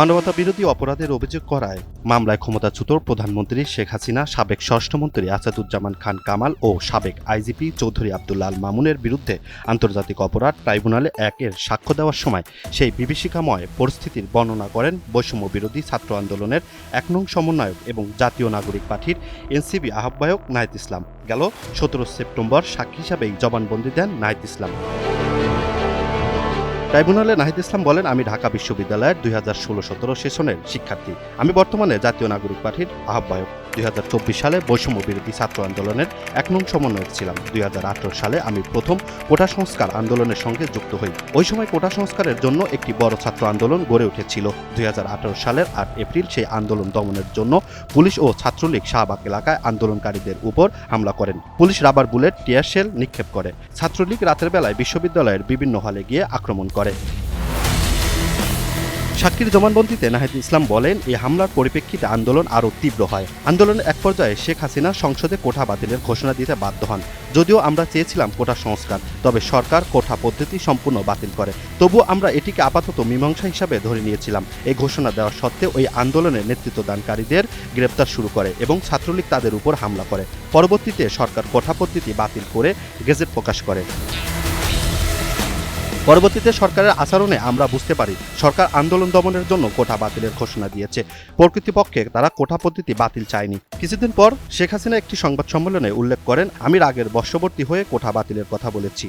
মানবতা বিরোধী অপরাধের অভিযোগ করায় মামলায় ক্ষমতাচ্যুত প্রধানমন্ত্রী শেখ হাসিনা, সাবেক স্বরাষ্ট্রমন্ত্রী আসাদুজ্জামান খান কামাল ও সাবেক আইজিপি চৌধুরী আবদুল্লা আল মামুনের বিরুদ্ধে আন্তর্জাতিক অপরাধ ট্রাইব্যুনালে একের সাক্ষ্য দেওয়ার সময় সেই বিভীষিকাময় পরিস্থিতির বর্ণনা করেন বৈষম্য বিরোধী ছাত্র আন্দোলনের এক নং সমন্বয়ক এবং জাতীয় নাগরিক পার্টির এনসিবি আহ্বায়ক নাহিদ ইসলাম। গেল সতেরো সেপ্টেম্বর সাক্ষী হিসাবেই জবানবন্দি দেন নাহিদ ইসলাম। ট্রাইব্যুনালে নাহিদ ইসলাম বলেন, আমি ঢাকা বিশ্ববিদ্যালয়ের দুই হাজার ষোলো সতেরো সেশনের শিক্ষার্থী। আমি বর্তমানে জাতীয় নাগরিক পার্টির আহ্বায়ক। দুই হাজার চব্বিশ সালে বৈষম্য বিরোধী ছাত্র আন্দোলনের এক নং সমন্বয়ক ছিলাম। দুই হাজার আঠারো সালে আমি প্রথম কোটা সংস্কার আন্দোলনের সঙ্গে যুক্ত হই। ওই সময় কোটা সংস্কারের জন্য একটি বড় ছাত্র আন্দোলন গড়ে উঠেছিল। দুই হাজার আঠারো সালের আট এপ্রিল সেই আন্দোলন দমনের জন্য পুলিশ ও ছাত্রলীগ শাহবাগ এলাকায় আন্দোলনকারীদের উপর হামলা করেন। Police rubber bullet, tear shell নিক্ষেপ করে। ছাত্রলীগ রাতের বেলায় বিশ্ববিদ্যালয়ের বিভিন্ন হলে গিয়ে আক্রমণ করে। সাক্ষীর জমানবন্দিতে নাহিদ ইসলাম বলেন, এই হামলার পরিপ্রেক্ষিতে আন্দোলন আরও তীব্র হয়। আন্দোলনের এক পর্যায়ে শেখ হাসিনা সংসদে কোঠা বাতিলের ঘোষণা দিতে বাধ্য হন। যদিও আমরা চেয়েছিলাম কোটা সংস্কার, তবে সরকার কোঠা পদ্ধতি সম্পূর্ণ বাতিল করে। তবুও আমরা এটিকে আপাতত মীমাংসা হিসাবে ধরে নিয়েছিলাম। এই ঘোষণা দেওয়া সত্ত্বেও ওই আন্দোলনের নেতৃত্বদানকারীদের গ্রেপ্তার শুরু করে এবং ছাত্রলীগ তাদের উপর হামলা করে। পরবর্তীতে সরকার কোঠা পদ্ধতি বাতিল করে গেজেট প্রকাশ করে। পরবর্তীতে সরকারের আচরণে আমরা বুঝতে পারি, সরকার আন্দোলন দমনের জন্য কোটা বাতিলের ঘোষণা দিয়েছে। প্রকৃতিপক্ষে তারা কোটা পদ্ধতি বাতিল চায়নি। কিছুদিন পর শেখ হাসিনা একটি সংবাদ সম্মেলনে উল্লেখ করেন আমি আগের বর্ষবর্তী হয়ে কোটা বাতিলের কথা বলেছি।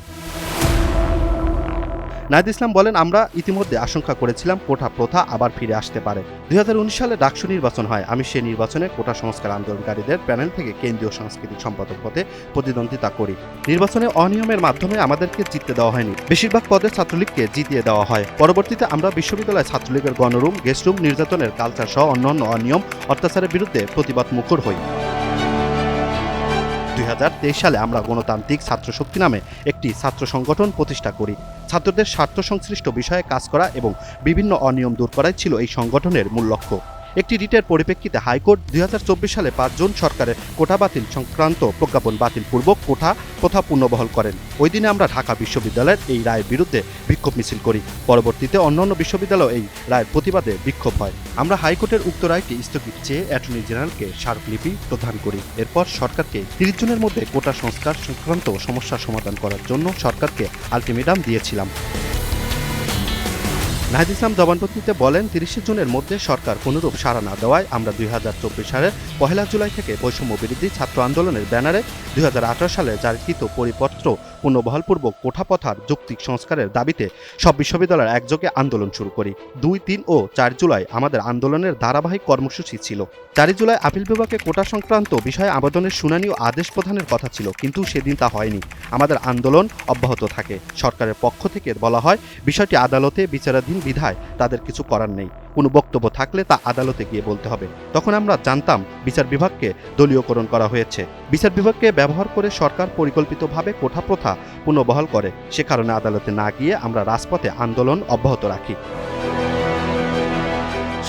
নাহিদ ইসলাম বলেন, আমরা ইতিমধ্যে আশঙ্কা করেছিলাম কোটা প্রথা আবার ফিরে আসতে পারে। দু হাজার উনিশ সালে ডাকসু নির্বাচন হয়। আমি সে নির্বাচনে কোটা সংস্কার আন্দোলনকারীদের প্যানেল থেকে কেন্দ্রীয় সাংস্কৃতিক সম্পাদক পদে প্রতিদ্বন্দ্বিতা করি। নির্বাচনে অনিয়মের মাধ্যমে আমাদেরকে জিততে দেওয়া হয়নি। বেশিরভাগ পদে ছাত্রলীগকে জিতিয়ে দেওয়া হয়। পরবর্তীতে আমরা বিশ্ববিদ্যালয় ছাত্রলীগের গণরুম, গেস্টরুম, নির্যাতনের কালচার সহ অন্যান্য অনিয়ম, অত্যাচারের বিরুদ্ধে প্রতিবাদ মুখর হই। দুই হাজার তেইশ সালে আমরা গণতান্ত্রিক ছাত্র শক্তি নামে একটি ছাত্র সংগঠন প্রতিষ্ঠা করি। ছাত্রদের স্বার্থ সংশ্লিষ্ট বিষয়ে কাজ করা এবং বিভিন্ন অনিয়ম দূর করাই ছিল এই সংগঠনের মূল লক্ষ্য। একটি রিটের পরিপ্রেক্ষিতে হাইকোর্ট দুই হাজার চব্বিশ সালে পাঁচ জুন সরকারের কোটা বাতিল সংক্রান্ত প্রজ্ঞাপন বাতিল পূর্বক কোঠা প্রথা পুনর্বহল করেন। ওই দিনে আমরা ঢাকা বিশ্ববিদ্যালয়ের এই রায়ের বিরুদ্ধে বিক্ষোভ মিছিল করি। পরবর্তীতে অন্যান্য বিশ্ববিদ্যালয় এই রায়ের প্রতিবাদে বিক্ষোভ হয়। আমরা হাইকোর্টের উক্ত রায়টি স্থগিত চেয়ে অ্যাটর্নি জেনারেলকে স্মারকলিপি প্রদান করি। এরপর সরকারকে তিরিশ জনের মধ্যে কোটা সংস্কার সংক্রান্ত সমস্যার সমাধান করার জন্য সরকারকে আলটিমেটাম দিয়েছিলাম। নাহিদ ইসলাম জবানবন্দিতে বলেন, তিরিশে জুনের মধ্যে সরকার কোনোরূপ সাড়া না দেওয়ায় আমরা দুই হাজার চব্বিশ সালের পহেলা জুলাই থেকে বৈষম্য বিরোধী ছাত্র আন্দোলনের ব্যানারে দুই হাজার আঠারো সালে জারিকৃত পরিপত্র পুনর্বহালপূর্বক কোঠাপথার যৌক্তিক সংস্কারের দাবিতে সব বিশ্ববিদ্যালয়ের একযোগে আন্দোলন শুরু করি। দুই, তিন ও চার জুলাই আমাদের আন্দোলনের ধারাবাহিক কর্মসূচি ছিল। চারই জুলাই আপিল বিভাগে কোটা সংক্রান্ত বিষয়ে আবেদনের শুনানি ও আদেশ প্রদানের কথা ছিল, কিন্তু সেদিন তা হয়নি। আমাদের আন্দোলন অব্যাহত থাকে। সরকারের পক্ষ থেকে বলা হয়, বিষয়টি আদালতে বিচারাধীন বিধায় তাদের কিছু করার নেই। কোনো বক্তব্য থাকলে তা আদালতে গিয়ে বলতে হবে। তখন আমরা জানতাম বিচার বিভাগকে দলীয়করণ করা হয়েছে। বিচার বিভাগকে ব্যবহার করে সরকার পরিকল্পিতভাবে কোঠা প্রথা পুনর্বহাল করে। সে কারণে আদালতে না গিয়ে আমরা রাজপথে আন্দোলন অব্যাহত রাখি।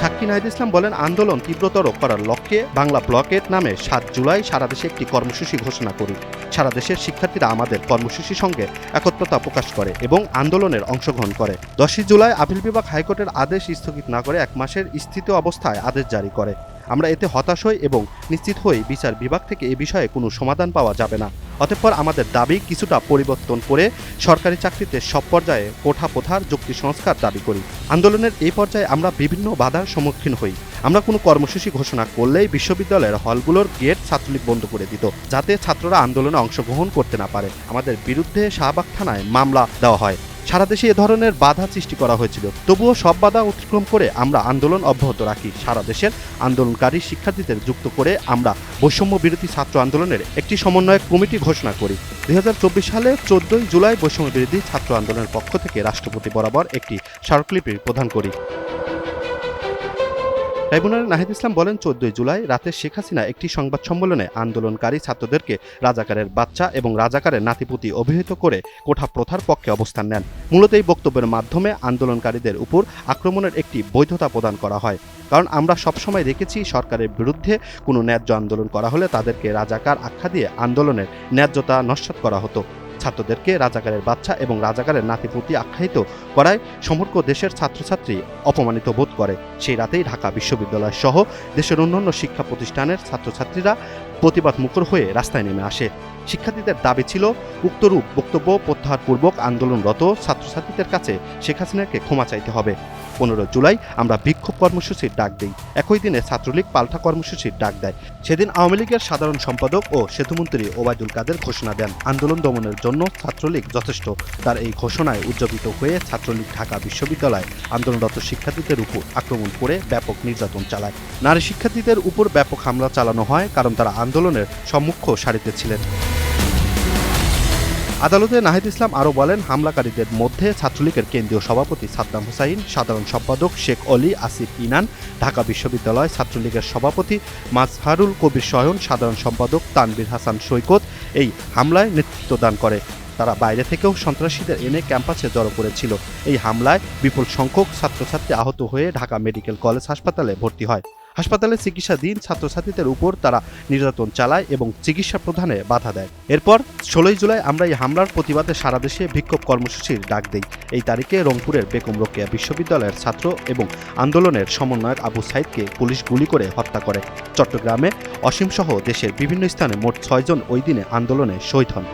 সাক্ষী নাহিদ ইসলাম বলেন, আন্দোলন তীব্রতর করার লক্ষ্যে বাংলা ব্লকেট নামে সাত জুলাই সারা দেশে একটি কর্মসূচি ঘোষণা করি। সারা দেশের শিক্ষার্থীরা আমাদের কর্মসূচির সঙ্গে একত্রতা প্রকাশ করে এবং আন্দোলনের অংশগ্রহণ করে। দশই জুলাই আপিল বিভাগ হাইকোর্টের আদেশ স্থগিত না করে এক মাসের স্থিত অবস্থায় আদেশ জারি করে। আমরা এতে হতাশ হই এবং নিশ্চিত হই বিচার বিভাগ থেকে এ বিষয়ে কোনো সমাধান পাওয়া যাবে না। অতঃপর আমাদের দাবি কিছুটা পরিবর্তন করে সরকারি চাকরিতে সব পর্যায়ে কোঠা প্রথার যুক্তি সংস্কার দাবি করি। আন্দোলনের এই পর্যায়ে আমরা বিভিন্ন বাধার সম্মুখীন হই। আমরা কোনো কর্মসূচি ঘোষণা করলেই বিশ্ববিদ্যালয়ের হলগুলোর গেট ছাত্রলীগ বন্ধ করে দিত, যাতে ছাত্ররা আন্দোলনে অংশগ্রহণ করতে না পারে। আমাদের বিরুদ্ধে শাহবাগ থানায় মামলা দেওয়া হয়। সারা দেশে এ ধরনের বাধা সৃষ্টি করা হয়েছিল। তবুও সব বাধা অতিক্রম করে আমরা আন্দোলন অব্যাহত রাখি। সারা দেশের আন্দোলনকারী শিক্ষার্থীদের যুক্ত করে আমরা বৈষম্য বিরোধী ছাত্র আন্দোলনের একটি সমন্বয়ক কমিটি ঘোষণা করি। দুই হাজার চব্বিশ সালে চোদ্দই জুলাই বৈষম্য বিরোধী ছাত্র আন্দোলনের পক্ষ থেকে রাষ্ট্রপতি বরাবর একটি স্মারকলিপি প্রদান করি। ট্রাইব্যুনালে নাহিদ ইসলাম বলেন, চোদ্দই জুলাই রাতে শেখ হাসিনা একটি সংবাদ সম্মেলনে আন্দোলনকারী ছাত্রদেরকে রাজাকারের বাচ্চা এবং রাজাকারের নাতিপুতি অভিহিত করে কোঠা প্রথার পক্ষে অবস্থান নেন। মূলত এই বক্তব্যের মাধ্যমে আন্দোলনকারীদের উপর আক্রমণের একটি বৈধতা প্রদান করা হয়। কারণ আমরা সবসময় দেখেছি, সরকারের বিরুদ্ধে কোনো ন্যায্য আন্দোলন করা হলে তাদেরকে রাজাকার আখ্যা দিয়ে আন্দোলনের ন্যায্যতা নস্বাত করা হতো। ছাত্রদেরকে রাজাকারের বাচ্চা এবং রাজাকারের নাতিপুতি আখ্যায়িত করায় সমগ্র দেশের ছাত্রছাত্রী অপমানিত বোধ করে। সেই রাতেই ঢাকা বিশ্ববিদ্যালয় সহ দেশের অন্যান্য শিক্ষা প্রতিষ্ঠানের ছাত্রছাত্রীরা প্রতিবাদ মুখর হয়ে রাস্তায় নেমে আসে। শিক্ষার্থীদের দাবি ছিল, উক্তরূপ বক্তব্য প্রত্যাহারপূর্বক আন্দোলনরত ছাত্রছাত্রীদের কাছে শেখ হাসিনাকে ক্ষমা চাইতে হবে। পনেরো জুলাই আমরা বিক্ষোভ কর্মসূচির ডাক দিই। একই দিনে ছাত্রলীগ পাল্টা কর্মসূচির ডাক দেয়। সেদিন আওয়ামী লীগের সাধারণ সম্পাদক ও সেতুমন্ত্রী ওবায়দুল কাদের ঘোষণা দেন। আন্দোলন দমনের জন্য ছাত্রলীগ যথেষ্ট। তার এই ঘোষণায় উজ্জীবিত হয়ে ছাত্রলীগ ঢাকা বিশ্ববিদ্যালয় আন্দোলনরত শিক্ষার্থীদের উপর আক্রমণ করে ব্যাপক নির্যাতন চালায়। নারী শিক্ষার্থীদের উপর ব্যাপক হামলা চালানো হয় কারণ তারা আন্দোলনের সম্মুখ সারিতে ছিলেন। আদালতে নাহিদ ইসলাম আরও বলেন, হামলাকারীদের মধ্যে ছাত্রলীগের কেন্দ্রীয় সভাপতি সাদ্দাম হুসাইন, সাধারণ সম্পাদক শেখ অলি, আসিফ ইনান, ঢাকা বিশ্ববিদ্যালয় ছাত্রলীগের সভাপতি মাজহারুল কবির সয়ন, সাধারণ সম্পাদক তানবির হাসান সৈকত এই হামলায় নেতৃত্ব দান করে। তারা বাইরে থেকেও সন্ত্রাসীদের এনে ক্যাম্পাসে জড়ো করেছিল। এই হামলায় বিপুল সংখ্যক ছাত্রছাত্রী আহত হয়ে ঢাকা মেডিকেল কলেজ হাসপাতালে ভর্তি হয়। হাসপাতালে চিকিৎসাধীন ছাত্রছাত্রীদের উপর তারা নির্যাতন চালায় এবং চিকিৎসা প্রদানে বাধা দেয়। এরপর ষোলোই জুলাই আমরা এই হামলার প্রতিবাদে সারা দেশে বিক্ষোভ কর্মসূচির ডাক দিই। এই তারিখে রংপুরের বেগম রোকেয়া বিশ্ববিদ্যালয়ের ছাত্র এবং আন্দোলনের সমন্বয়ক আবু সাইদকে পুলিশ গুলি করে হত্যা করে। চট্টগ্রামে অসীমসহ দেশের বিভিন্ন স্থানে মোট ছয়জন ওই দিনে আন্দোলনে শহীদ হন।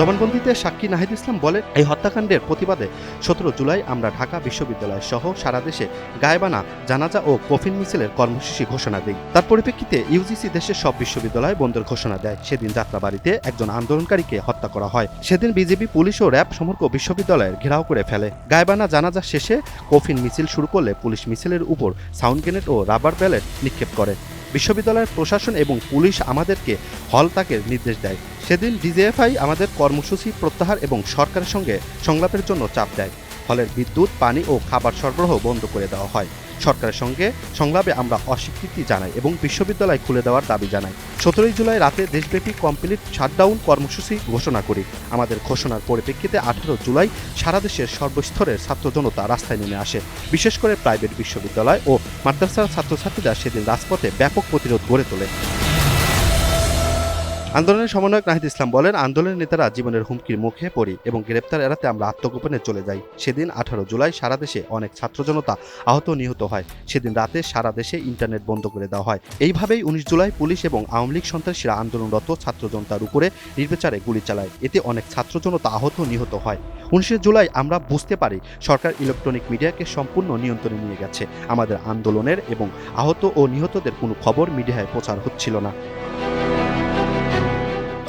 জবানবন্দিতে সাক্ষী নাহিদ ইসলাম বলেন, এই হত্যাকাণ্ডের প্রতিবাদে সতেরো জুলাই আমরা ঢাকা বিশ্ববিদ্যালয় সহ সারা দেশে গায়েবানা, জানাজা ও কফিন মিছিলের কর্মসূচি ঘোষণা দিই। তার পরিপ্রেক্ষিতে ইউজিসি দেশের সব বিশ্ববিদ্যালয় বন্ধের ঘোষণা দেয়। সেদিন যাত্রাবাড়িতে একজন আন্দোলনকারীকে হত্যা করা হয়। সেদিন বিজেপি, পুলিশ ও র্যাব সমগ্র বিশ্ববিদ্যালয়ের ঘেরাও করে ফেলে। গায়েবানা জানাজা শেষে কফিন মিছিল শুরু করলে পুলিশ মিছিলের উপর সাউন্ড গ্রেনেড ও রাবার ব্যালেট নিক্ষেপ করে। বিশ্ববিদ্যালয়ের প্রশাসন এবং পুলিশ আমাদেরকে হল তাকের নির্দেশ দেয়। সেদিন ডিজিএফআই আমাদের কর্মসূচি প্রত্যাহার এবং সরকারের সঙ্গে সংলাপের জন্য চাপ দেয়। হলের বিদ্যুৎ, পানি ও খাবার সরবরাহ বন্ধ করে দেওয়া হয়। সরকারের সঙ্গে সংলাপে আমরা অস্বীকৃতি জানাই এবং বিশ্ববিদ্যালয় খুলে দেওয়ার দাবি জানাই। সতেরোই জুলাই রাতে দেশব্যাপী কমপ্লিট শাটডাউন কর্মসূচি ঘোষণা করি। আমাদের ঘোষণার পরিপ্রেক্ষিতে আঠারো জুলাই সারা দেশের সর্বস্তরের ছাত্র জনতা রাস্তায় নেমে আসে। বিশেষ করে প্রাইভেট বিশ্ববিদ্যালয় ও মাদ্রাসার ছাত্রছাত্রীরা সেদিন রাজপথে ব্যাপক প্রতিরোধ গড়ে তোলে। আন্দোলনের সমন্বয়ক নাহিদ ইসলাম বলেন, আন্দোলনের নেতারা জীবনের হুমকির মুখে পড়ি এবং গ্রেপ্তার এড়াতে আমরা আত্মগোপনে চলে যাই। সেদিন আঠারো জুলাই সারা দেশে অনেক ছাত্র জনতা আহত নিহত হয়। সেদিন রাতে সারা দেশে ইন্টারনেট বন্ধ করে দেওয়া হয়। এইভাবেই উনিশ জুলাই পুলিশ এবং আওয়ামী লীগ সন্ত্রাসীরা আন্দোলনরত ছাত্র জনতার উপরে নির্বিচারে গুলি চালায়। এতে অনেক ছাত্র জনতা আহত নিহত হয়। উনিশে জুলাই আমরা বুঝতে পারি সরকার ইলেকট্রনিক মিডিয়াকে সম্পূর্ণ নিয়ন্ত্রণে নিয়ে গেছে। আমাদের আন্দোলনের এবং আহত ও নিহতদের কোনো খবর মিডিয়ায় প্রচার হচ্ছিল না।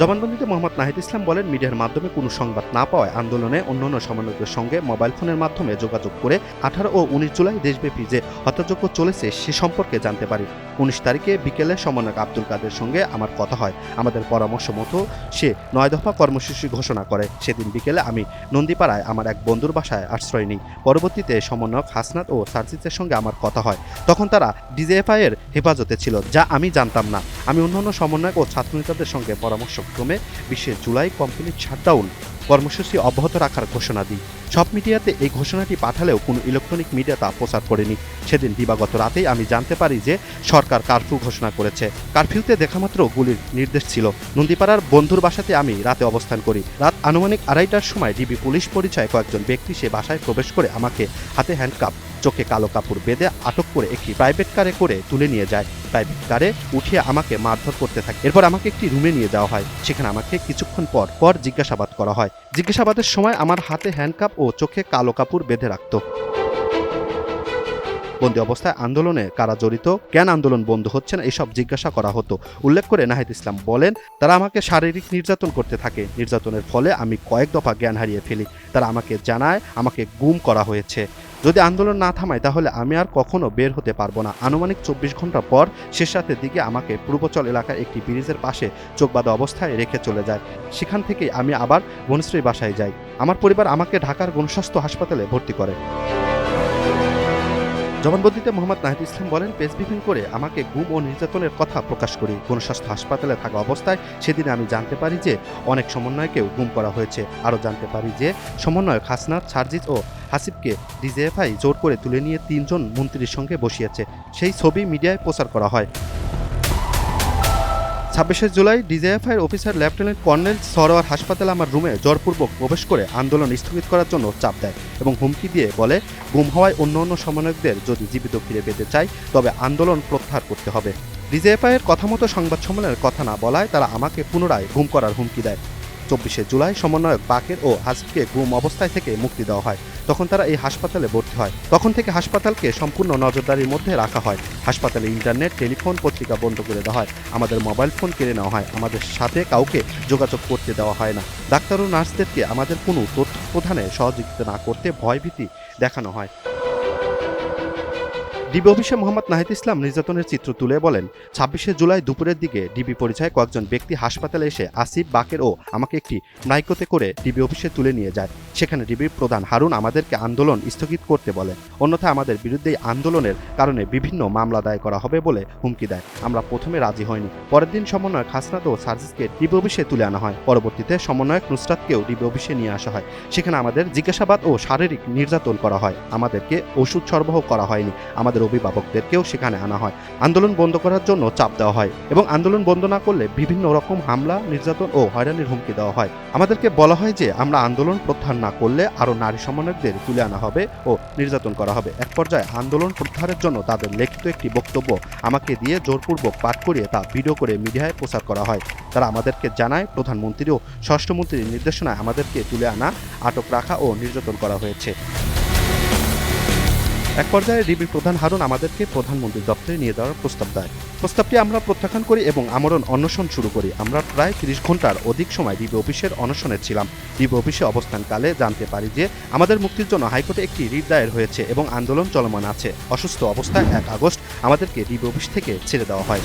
জবানবন্দিতে মোহাম্মদ নাহিদ ইসলাম বলেন, মিডিয়ার মাধ্যমে কোনো সংবাদ না পাওয়ায় আন্দোলনে অন্যান্য সমন্বয়কের সঙ্গে মোবাইল ফোনের মাধ্যমে যোগাযোগ করে আঠারো ও উনিশ জুলাই দেশব্যাপী যে হত্যাযজ্ঞ চলেছে, সে সম্পর্কে জানতে পারি। উনিশ তারিখে বিকেলে সমন্বয়ক আব্দুল কাদের সঙ্গে আমার কথা হয়। আমাদের পরামর্শ মতো সে নয় দফা কর্মসূচি ঘোষণা করে। সেদিন বিকেলে আমি নন্দীপাড়ায় আমার এক বন্ধুর বাসায় আশ্রয় নিই। পরবর্তীতে সমন্বয়ক হাসনাত ও সার্জিসের সঙ্গে আমার কথা হয়। তখন তারা ডিজিএফআই এর হেফাজতে ছিল, যা আমি জানতাম না। আমি অন্যান্য সমন্বয়ক ও ছাত্রনেতাদের সঙ্গে পরামর্শক্রমে বিশে জুলাই কমপ্লিট শাটডাউন কর্মসূচি অব্যাহত রাখার ঘোষণা দিই। সব মিডিয়াতে এই ঘোষণাটি পাঠালেও কোনো ইলেকট্রনিক মিডিয়া তা প্রচার করেনি। সেদিন দিবাগত রাতেই আমি জানতে পারি যে সরকার কারফিউ ঘোষণা করেছে। কারফিউতে দেখামাত্র গুলির নির্দেশ ছিল। নন্দীপাড়ার বন্ধুর বাসাতে আমি রাতে অবস্থান করি। রাত আনুমানিক আড়াইটার সময় ডিবি পুলিশ পরিচয় কয়েকজন ব্যক্তি সে বাসায় প্রবেশ করে আমাকে হাতে হ্যান্ডকাপ চোখে কালো কাপড় বেঁধে আটক করে একটি প্রাইভেট কারে করে তুলে নিয়ে যায়। প্রাইভেট কারে উঠিয়ে আমাকে মারধর করতে থাকে। এরপর আমাকে একটি রুমে নিয়ে যাওয়া হয়। সেখানে আমাকে কিছুক্ষণ পর পর জিজ্ঞাসাবাদ করা হয়। জিজ্ঞাসাবাদের সময় আমার হাতে হ্যান্ডকাপ ও চোখে কালো কাপড় বেঁধে রাখত। বন্দি অবস্থায় আন্দোলনে কারা জড়িত, কেন আন্দোলন বন্ধ হচ্ছে না, এসব জিজ্ঞাসা করা হতো। উল্লেখ করে নাহিদ ইসলাম বলেন, তারা আমাকে শারীরিক নির্যাতন করতে থাকে। নির্যাতনের ফলে আমি কয়েক দফা জ্ঞান হারিয়ে ফেলি। তারা আমাকে জানায়, আমাকে গুম করা হয়েছে। যদি আন্দোলন না থামায়, তাহলে আমি আর কখনো বের হতে পারব না। আনুমানিক চব্বিশ ঘণ্টা পর শেষ রাতের দিকে আমাকে পূর্বচল এলাকার একটি ব্রিজের পাশে চোখ বাঁধা অবস্থায় রেখে চলে যায়। সেখান থেকেই আমি আবার বনশ্রী বাসায় যাই। আমার পরিবার আমাকে ঢাকার গণস্বাস্থ্য হাসপাতালে ভর্তি করে। জবানবন্দিতে মোহাম্মদ নাহিদ ইসলাম বলেন প্রেস ব্রিফিং করে আমাকে গুম ও নির্যাতনের কথা প্রকাশ করি। গণস্বাস্থ্য হাসপাতালে থাকা অবস্থায় সেদিন আমি জানতে পারি যে অনেক সমন্বয়কেও গুম করা হয়েছে। আরও জানতে পারি যে সমন্বয়ক হাসনাত, সার্জিত ও হাসিবকে ডিজেএফআই জোর করে তুলে নিয়ে তিনজন মন্ত্রীর সঙ্গে বসিয়েছে। সেই ছবি মিডিয়ায় প্রচার করা হয়। ছাব্বিশে জুলাই ডিজিএফআইয়ের অফিসার লেফটেন্যান্ট কর্নেল সরোয়ার হাসপাতালে আমার রুমে জোরপূর্বক প্রবেশ করে আন্দোলন স্থগিত করার জন্য চাপ দেয় এবং হুমকি দিয়ে বলে, গুম হওয়ায় অন্য অন্য সমন্বয়কদের যদি জীবিত ফিরে পেতে চাই, তবে আন্দোলন প্রত্যাহার করতে হবে। ডিজিএফআইয়ের কথা মতো সংবাদ সম্মেলনের কথা না বলায় তারা আমাকে পুনরায় গুম করার হুমকি দেয়। চব্বিশে জুলাই সমন্বয়ক বাকের ও হাসিবকে গুম অবস্থায় থেকে মুক্তি দেওয়া হয়। তখন তারা এই হাসপাতালে ভর্তি হয়। তখন থেকে হাসপাতালকে সম্পূর্ণ নজরদারির মধ্যে রাখা হয়। হাসপাতালে ইন্টারনেট, টেলিফোন, পত্রিকা বন্ধ করে দেওয়া হয়। আমাদের মোবাইল ফোন কেড়ে নেওয়া হয়। আমাদের সাথে কাউকে যোগাযোগ করতে দেওয়া হয় না। ডাক্তার ও নার্সদেরকে আমাদের কোনো তথ্য প্রদানে সহযোগিতা না করতে ভয়ভীতি দেখানো হয়। ডিবি অফিসে মোহাম্মদ নাহিদ ইসলাম নির্যাতনের চিত্র তুলে বলেন, ছাব্বিশে জুলাই দুপুরের দিকে ডিবি পরিচয় কয়েকজন ব্যক্তি হাসপাতালে এসে আসিফ বাকের ও আমাকে একটি নাইকোতে করে ডিবি অফিসে তুলে নিয়ে যায়। সেখানে ডিবির প্রধান হারুন আমাদেরকে আন্দোলন স্থগিত করতে বলে অন্যথায় আমাদের বিরুদ্ধে আন্দোলনের কারণে বিভিন্ন মামলা দায় করা হবে বলে হুমকি দেয়। আমরা প্রথমে রাজি হয়নি পরের দিন সমন্বয়ক হাসনাত ও সার্জিসকে ডিবি অফিসে তুলে আনা হয়। পরবর্তীতে সমন্বয়ক নুসরাতকেও ডিবি অফিসে নিয়ে আসা হয়। সেখানে আমাদের জিজ্ঞাসাবাদ ও শারীরিক নির্যাতন করা হয়। আমাদেরকে ওষুধ সরবরাহ করা হয়নি। আমাদের অভিভাবকদেরকেও সেখানে আনা হয়। আন্দোলন বন্ধ করার জন্য চাপ দেওয়া হয় এবং আন্দোলন বন্ধ না করলে বিভিন্ন রকম হামলা, নির্যাতন ও হয়রানির হুমকি দেওয়া হয়। আমাদেরকে বলা হয় যে, আমরা আন্দোলন প্রত্যাহার না করলে আরও নারী সমন্বয়কদের তুলে আনা হবে ও নির্যাতন করা হবে। এক পর্যায়ে আন্দোলন প্রত্যাহারের জন্য তাদের লিখিত একটি বক্তব্য আমাকে দিয়ে জোরপূর্বক পাঠ করিয়ে তা ভিডিও করে মিডিয়ায় প্রচার করা হয়। তারা আমাদেরকে জানায়, প্রধানমন্ত্রী ও ষষ্ঠমন্ত্রীর নির্দেশনায় আমাদেরকে তুলে আনা, আটক রাখা ও নির্যাতন করা হয়েছে। এক পর্যায়ে ডিবির প্রধান হারুন আমাদেরকে প্রধানমন্ত্রীর দপ্তরে নিয়ে যাওয়ার প্রস্তাব দেয়। প্রস্তাবটি আমরা প্রত্যাখ্যান করি এবং আমরণ অনশন শুরু করি। আমরা প্রায় তিরিশ ঘণ্টার অধিক সময় ডিবি অফিসের অনশনে ছিলাম। ডিবি অফিসে অবস্থানকালে জানতে পারি যে, আমাদের মুক্তির জন্য হাইকোর্টে একটি রিট দায়ের হয়েছে এবং আন্দোলন চলমান আছে। অসুস্থ অবস্থায় এক আগস্ট আমাদেরকে ডিবি অফিস থেকে ছেড়ে দেওয়া হয়।